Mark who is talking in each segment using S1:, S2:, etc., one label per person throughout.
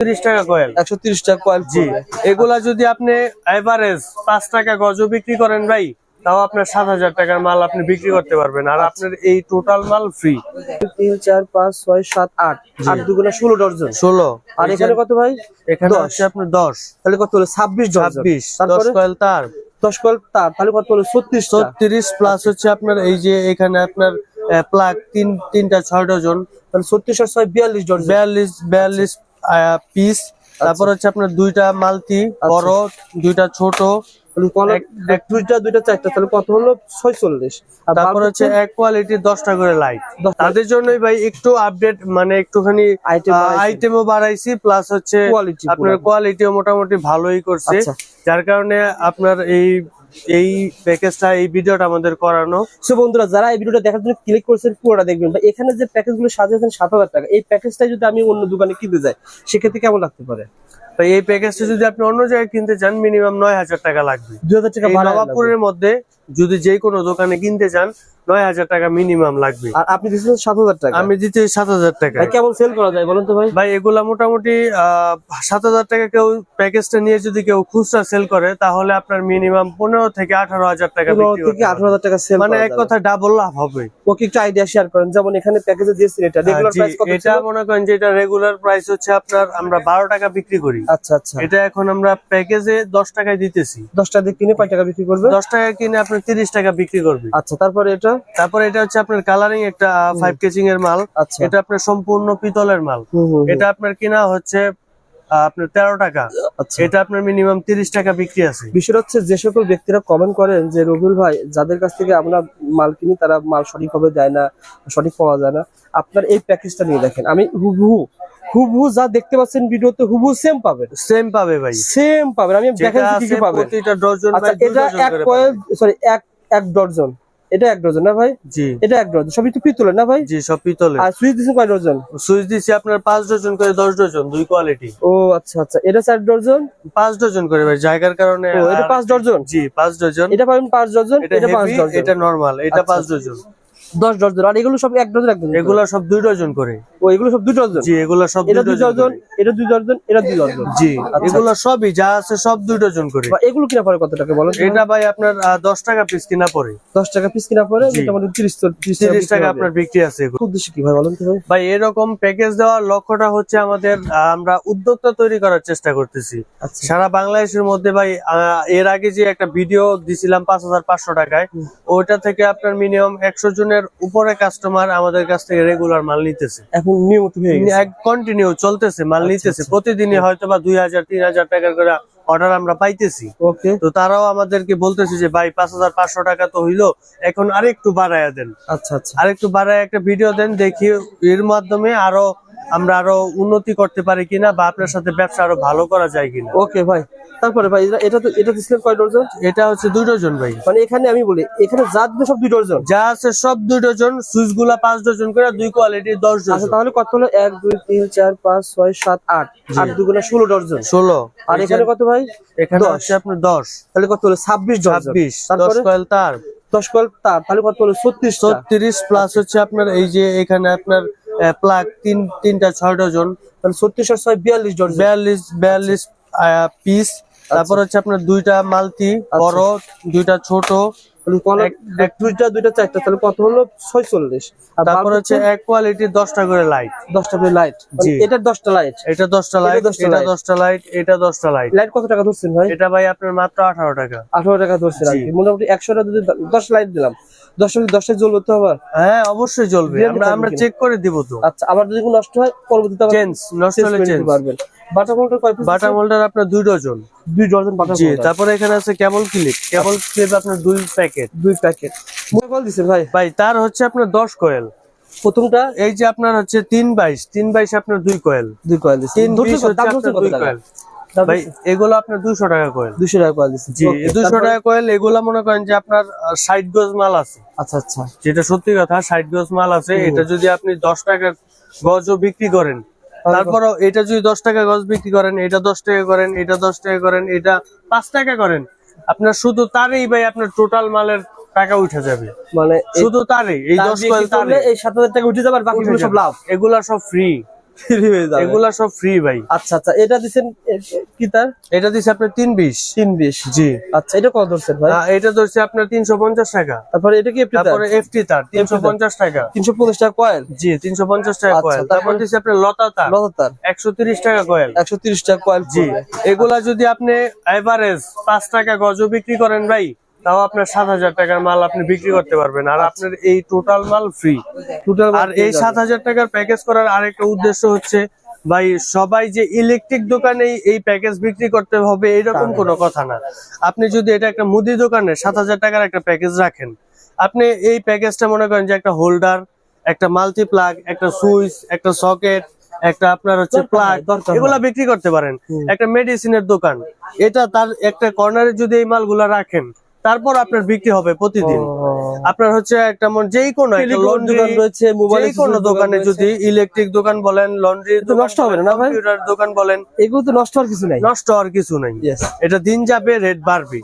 S1: তিরিশ টাকা কয়েল
S2: একশো তিরিশ টাকা কয়েল
S1: জি। এগুলা যদি আপনি এভারেজ পাঁচ টাকা বিক্রি করেন ভাই তাও আপনার সাত হাজার টাকার মাল আপনি বিক্রি করতে পারবেন। আর আপনার এই টোটাল মাল ফ্রি
S2: তিন চার পাঁচ ছয় সাত আট। ষোলো ডর্জন।
S1: ষোলো।
S2: আর এখানে কত ভাই?
S1: এখানে
S2: দশ।
S1: হচ্ছে আপনার দশ।
S2: তাহলে কত হলো? ছাব্বিশ
S1: ছাব্বিশ। দশ কয়েল তার।
S2: দশ কয়েল তার। তাহলে কত হলো? ছত্রিশ
S1: ছত্রিশ প্লাস হচ্ছে আপনার এই যে এখানে আপনার প্লাগ তিন তিনটা ছয় ডজন
S2: তাহলে ছত্রিশ আর ছয় বিয়াল্লিশ ডর্জন।
S1: বিয়াল্লিশ বিয়াল্লিশ পিস তারপর হচ্ছে আপনার দুইটা মালতি বড় দুইটা ছোট
S2: দুইটা দুইটা চারটা তাহলে কত হলো? ছয়চল্লিশ।
S1: তারপর হচ্ছে এক কোয়ালিটির দশটা করে লাইট তাদের জন্যই ভাই একটু আপডেট মানে একটুখানি
S2: বাড়াইছে।
S1: আইটেমও বাড়াইছি প্লাস হচ্ছে আপনার কোয়ালিটিও মোটামুটি ভালোই করছে।
S2: আচ্ছা।
S1: যার কারণে আপনার এই এই প্যাকেজটা এই ভিডিওটা আমাদের করানো।
S2: সো বন্ধুরা যারা এই ভিডিওটা দেখার জন্য ক্লিক করেছেন পুরোটা দেখবেন। বা এখানে যে প্যাকেজগুলো সাজিয়েছেন সাত হাজার টাকা। এই প্যাকেজটা যদি আমি অন্য দোকানে কিনতে যাই সেক্ষেত্রে কেমন লাগতে পারে?
S1: তো এই প্যাকেজটা যদি আপনি অন্য জায়গায় কিনতে চান মিনিমাম নয় হাজার টাকা লাগবে।
S2: দুই হাজার টাকা
S1: নবাবপুরের মধ্যে যদি যে কোনো দোকানে কিনতে চান নয় হাজার টাকা মিনিমাম লাগবে।
S2: আর আপনি দিচ্ছেন সাত হাজার টাকা।
S1: আমি দিতে সাত হাজার টাকা।
S2: কেমন সেল করা যায় বলেন তো ভাই?
S1: ভাই এগুলা মোটামুটি সাত হাজার টাকা কেউ প্যাকেজটা নিয়ে যদি কেউ খুচরা সেল করে তাহলে আপনার মিনিমাম পনেরো থেকে আঠারো হাজার টাকা
S2: থেকে আঠারো হাজার টাকা সেল
S1: মানে এক কথা ডাবল লাভ হবে।
S2: ওকে একটু আইডিয়া শেয়ার করেন? যেমন এখানে প্যাকেজে দিয়েছেন এটা রেগুলার প্রাইস কত
S1: এটা মনে করেন যে এটা রেগুলার প্রাইস হচ্ছে আপনার আমরা বারো টাকা বিক্রি করি।
S2: আচ্ছা আচ্ছা।
S1: এটা এখন আমরা প্যাকেজে দশ টাকায় দিতেছি।
S2: দশ টাকা দিয়ে কিনে কয় টাকা বিক্রি করবে?
S1: দশ টাকা কিনে আপনি তিরিশ টাকা বিক্রি করবে।
S2: আচ্ছা তারপরে এটা?
S1: তারপরে এটা হচ্ছে আপনার কালারিং একটা ফাইভ কেচিং এর মাল।
S2: আচ্ছা।
S1: এটা আপনার সম্পূর্ণ পিতলের মাল। এটা আপনার কিনা হচ্ছে আপনার তেরো টাকা।
S2: আচ্ছা।
S1: এটা আপনার মিনিমাম তিরিশ টাকা বিক্রি আছে।
S2: বিষয় হচ্ছে যে সকল ব্যক্তিরা কমেন্ট করেন যে রবিউল ভাই যাদের কাছ থেকে আমরা মাল কিনি তারা মাল সঠিকভাবে দেয় না সঠিক পাওয়া যায় না। আপনার এই প্যাকেজটা নিয়ে দেখেন। আমি হুবহু হুবহু যা দেখতে পাচ্ছেন ভিডিওতে হুবহু সেম পাবেন।
S1: সেম পাবে ভাই।
S2: সেম পাবেন। আমি দেখেন কি কি পাবেন।
S1: ডজন
S2: আচ্ছা এটা এক কয়েল সরি এক এক ডজন। এটা এক ডজন না ভাই?
S1: জি।
S2: এটা এক ডজন। সবই তো পিতলের না ভাই?
S1: জি সব পিতলে
S2: আর সুইচ দিছেন কয় ডজন?
S1: সুইচ দিছি আপনার পাঁচ ডজন করে দশ ডজন দুই কোয়ালিটি
S2: ও আচ্ছা আচ্ছা। এটা চার ডজন?
S1: পাঁচ ডজন করে ভাই জায়গার কারণে
S2: ও এটা
S1: আর-
S2: পাঁচ ডজন?
S1: জি পাঁচ ডজন।
S2: এটা পাবেন পাঁচ ডজন
S1: এটা
S2: এটা পাঁচ ডজন।
S1: এটা নরমাল এটা
S2: আচ্ছা,
S1: পাঁচ
S2: আচ্ছা।
S1: ডজন।
S2: দশ ডজন আর এগুলো সব এক ডজন এক ডজন
S1: এগুলা সব দুই ডজন করে।
S2: ও এগুলো সব দুই ডজন?
S1: জি এগুলা সব
S2: এটা
S1: দুই ডজন
S2: এটা দুই ডজন এটা দুই ডজন।
S1: জি এগুলো সবই যা আছে সব দুই ডজন করে।
S2: বা এগুলো কিনা পরে কত টাকা বলেন
S1: এটা ভাই আপনার দশ টাকা পিস কিনা পড়ে
S2: দশ টাকা পিস কিনা পরে
S1: জি।
S2: মোটামুটি তিরিশ তিরিশ
S1: টাকা আপনার বিক্রি আছে।
S2: উদ্দেশ্য কি ভাই বলেন তো ভাই?
S1: এরকম প্যাকেজ দেওয়ার লক্ষ্যটা হচ্ছে আমাদের আমরা উদ্যোক্তা তৈরি করার চেষ্টা করতেছি।
S2: আচ্ছা।
S1: সারা বাংলাদেশের মধ্যে ভাই এর আগে যে একটা ভিডিও দিছিলাম পাঁচ হাজার পাঁচশো টাকায় ওইটা থেকে আপনার মিনিমাম একশো জনের উপরে কাস্টমার আমাদের কাছ থেকে রেগুলার মাল নিতেছে।
S2: এখন নিয়মিত হয়ে গেছে?
S1: কন্টিনিউ চলতেছে মাল
S2: আচ্ছা,
S1: নিতেছে।
S2: আচ্ছা।
S1: প্রতিদিনই হয়তো বা দুই হাজার তিন হাজার টাকার করে অর্ডার আমরা পাইতেছি।
S2: ওকে
S1: তো তারাও আমাদেরকে বলতেছে যে ভাই পাঁচ হাজার পাঁচশো টাকা তো হইল এখন আরেকটু বাড়াইয়া দেন।
S2: আচ্ছা আচ্ছা।
S1: আরেকটু বাড়ায় একটা ভিডিও দেন দেখি এর মাধ্যমে আরও আমরা আরও উন্নতি করতে পারি কিনা বা আপনার সাথে ব্যবসা আরও ভালো করা যায় কিনা।
S2: ওকে ভাই। তারপরে ভাই এটা- এটা তো এটা দিচ্ছিলেন কয় ডজন?
S1: এটা হচ্ছে দুই ডজন ভাই।
S2: মানে এখানে আমি বলি এখানে যা দিবে সব দুই ডজন?
S1: যা আছে সব দুই ডজন সুইচগুলা পাঁচ ডজন করে দুই কোয়ালিটির দশ
S2: আচ্ছা তাহলে কত হলো? এক দুই তিন চার পাঁচ ছয় সাত আট। আট দুগুণা ষোলো ডজন।
S1: ষোলো।
S2: আর এখানে কত ভাই?
S1: এখানে। হচ্ছে আপনার দশ।
S2: তাহলে কত হলো? ছাব্বিশ ডজন।
S1: ছাব্বিশ। দশ কয়েল তার।
S2: দশ কয়েল তার। তাহলে কত হলো? ছত্রিশ
S1: ছত্রিশ প্লাস হচ্ছে আপনার এই যে এখানে আপনার প্লাগ তিন তিনটা ছয় ডজন।
S2: তাহলে ছত্রিশ আর ছয় বিয়াল্লিশ ডজন।
S1: বিয়াল্লিশ বিয়াল্লিশ পিস তারপর হচ্ছে আপনার দুইটা মালতি বড় দুইটা ছোট
S2: দুইটা দুইটা চারটা তাহলে কত হলো? ছয়চল্লিশ।
S1: তারপর হচ্ছে এক কোয়ালিটির দশটা করে লাইট
S2: দশটা লাইট এটা দশটা লাইট
S1: এটা দশটা লাইট
S2: দশটা
S1: এটা দশটা লাইট এটা দশটা লাইট
S2: লাইট কত টাকা ধরছেন ভাই?
S1: এটা ভাই আপনার মাত্র আঠারো টাকা।
S2: আঠারো টাকা ধরছেন মোটামুটি একশোটা যদি দশ লাইট দিলাম। দশটা যদি দশটা জ্বলবে তো আবার?
S1: হ্যাঁ অবশ্যই চলবে আমরা আমরা চেক করে দিব তো।
S2: আচ্ছা আবার যদি কোনো নষ্ট হয় পরবর্তীতে
S1: চেঞ্জ নষ্ট হলে চেঞ্জ
S2: পারবেন। বাটা মোল্ডার কয়
S1: বাটা মোল্ডার আপনার দুই ডজন।
S2: দুই ডজন বাটা
S1: জি তারপরে এখানে আছে কেবল ক্লিপ কেবল ক্লিপ আপনার দুই প্যাকেট।
S2: দুই প্যাকেট। মোবাইল ভাই?
S1: ভাই তার হচ্ছে আপনার দশ কয়েল
S2: প্রথমটা?
S1: এই যে আপনার হচ্ছে তিন বাইশ। তিন বাইশ আপনার দুই কয়েল
S2: দুই কয়েল কত?
S1: দুই কয়েল ভাই? এগুলো আপনার টাকা কয়েল
S2: টাকা কয়েল দিছেন
S1: জি
S2: Okay,
S1: টাকা কয়েল এগুলা মনে করেন যে আপনার ষাট গজ মাল আছে।
S2: আচ্ছা আচ্ছা।
S1: যেটা সত্যি কথা ষাট গজ মাল আছে। এটা যদি আপনি দশ টাকা গজও বিক্রি করেন তারপরও এটা যদি দশ টাকা গজ বিক্রি করেন এটা দশ টাকা করেন এটা দশ টাকা করেন এটা পাঁচ টাকা করেন আপনার শুধু তারই ভাই আপনার টোটাল মালের টাকা উঠে যাবে।
S2: মানে
S1: শুধু তারই এই দশ কয়েল তারই।
S2: এই সাত হাজার টাকা উঠে যাবে আর বাকিগুলো সব লাভ।
S1: এগুলা সব ফ্রি
S2: ফ্রি হয়ে যাবে।
S1: এগুলা সব ফ্রি ভাই।
S2: আচ্ছা আচ্ছা এটা কি তার?
S1: এটা আপনার তিন বিশ।
S2: তিন বিশ।
S1: জি।
S2: আচ্ছা এটা কত ধরছেন ভাই?
S1: এটা ধরছে আপনার তিনশো পঞ্চাশ টাকা।
S2: তারপরে এটা কি এফটি
S1: তারপরে এফটি তার টাকা।
S2: কয়েল
S1: জি তিনশো পঞ্চাশ টাকা
S2: আচ্ছা,
S1: কয়েল
S2: তারপর
S1: দিচ্ছে আপনার লতা তার।
S2: লতা তার।
S1: একশো তিরিশ টাকা কয়েল
S2: একশো তিরিশ টাকা কয়েল
S1: জি। এগুলা যদি আপনি এভারেজ পাঁচ টাকা গজও বিক্রি করেন ভাই তাও আপনার সাত হাজার টাকার মাল আপনি বিক্রি করতে পারবেন। আর আপনার এই টোটাল মাল ফ্রি
S2: টোটাল
S1: আর এই সাত হাজার টাকার প্যাকেজ করার আরেকটা উদ্দেশ্য হচ্ছে ভাই সবাই যে ইলেকট্রিক দোকানে এই প্যাকেজ বিক্রি করতে হবে এরকম কোনো কথা না। আপনি যদি এটা একটা মুদি দোকানে সাত হাজার টাকার একটা প্যাকেজ রাখেন আপনি এই প্যাকেজটা মনে করেন যে একটা হোল্ডার একটা মাল্টি প্লাগ একটা সুইচ একটা সকেট একটা আপনার হচ্ছে প্লাগ এগুলা বিক্রি করতে পারেন। একটা মেডিসিনের দোকান। এটা তার একটা কর্নারে যদি এই মালগুলা রাখেন তারপর আপনার বিক্রি হবে প্রতিদিন। আপনার হচ্ছে একটা মন- যেই কোনো
S2: দোকান রয়েছে, মোবাইল
S1: কোনো
S2: দোকানে
S1: যদি ইলেকট্রিক দোকান বলেন লন্ড্রি
S2: নষ্ট হবে না, ভাই?
S1: কম্পিউটার দোকান বলেন
S2: এগুলো তো নষ্ট হওয়ার কিছু নাই।
S1: নষ্ট হওয়ার কিছু নাই। এটা দিন যাবে রেট বাড়বে।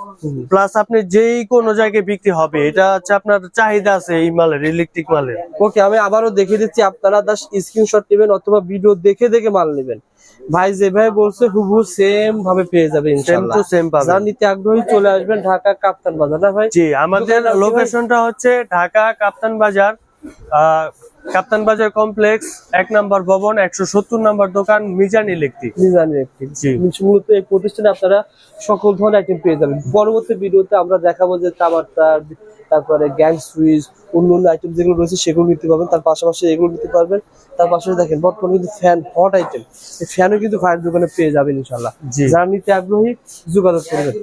S1: প্লাস আপনি যেই কোনো জায়গায় বিক্রি হবে এটা হচ্ছে আপনার চাহিদা আছে এই মালের ইলেকট্রিক মালের।
S2: ওকে আমি আবারও দেখে দিচ্ছি আপনারা দাস স্ক্রিনশট নেবেন অথবা ভিডিও দেখে দেখে মাল নেবেন। ভাই যেভাবে বলছে হুবহু সেম ভাবে পেয়ে যাবে ইনশাআল্লাহ
S1: সেম পাবেন
S2: যারা নিতে আগ্রহী চলে আসবেন ঢাকা কাপ্তান বাজার না ভাই?
S1: জি আমাদের? লোকেশনটা হচ্ছে ঢাকা কাপ্তান বাজার কাপ্তান বাজার কমপ্লেক্স এক নম্বর ভবন একশো সত্তর নম্বর দোকান মিজান ইলেকট্রিক।
S2: Design electric.
S1: জি।
S2: মূলত এই প্রতিষ্ঠানে আপনারা সকল ধরনের আইটেম পেয়ে যাবেন। পরবর্তী ভিডিওতে আমরা দেখাবো যে তামার তার তারপরে গ্যাং সুইচ অন্য অন্য আইটেম যেগুলো রয়েছে সেগুলো নিতে পারবেন। তার পাশাপাশি এগুলো নিতে পারবেন। তার পাশাপাশি দেখেন বর্তমানে কিন্তু ফ্যান হট আইটেম এই ফ্যানও কিন্তু ফায়ার দোকানে পেয়ে যাবেন ইনশাল্লাহ। যারা নিতে আগ্রহী যোগাযোগ করবেন।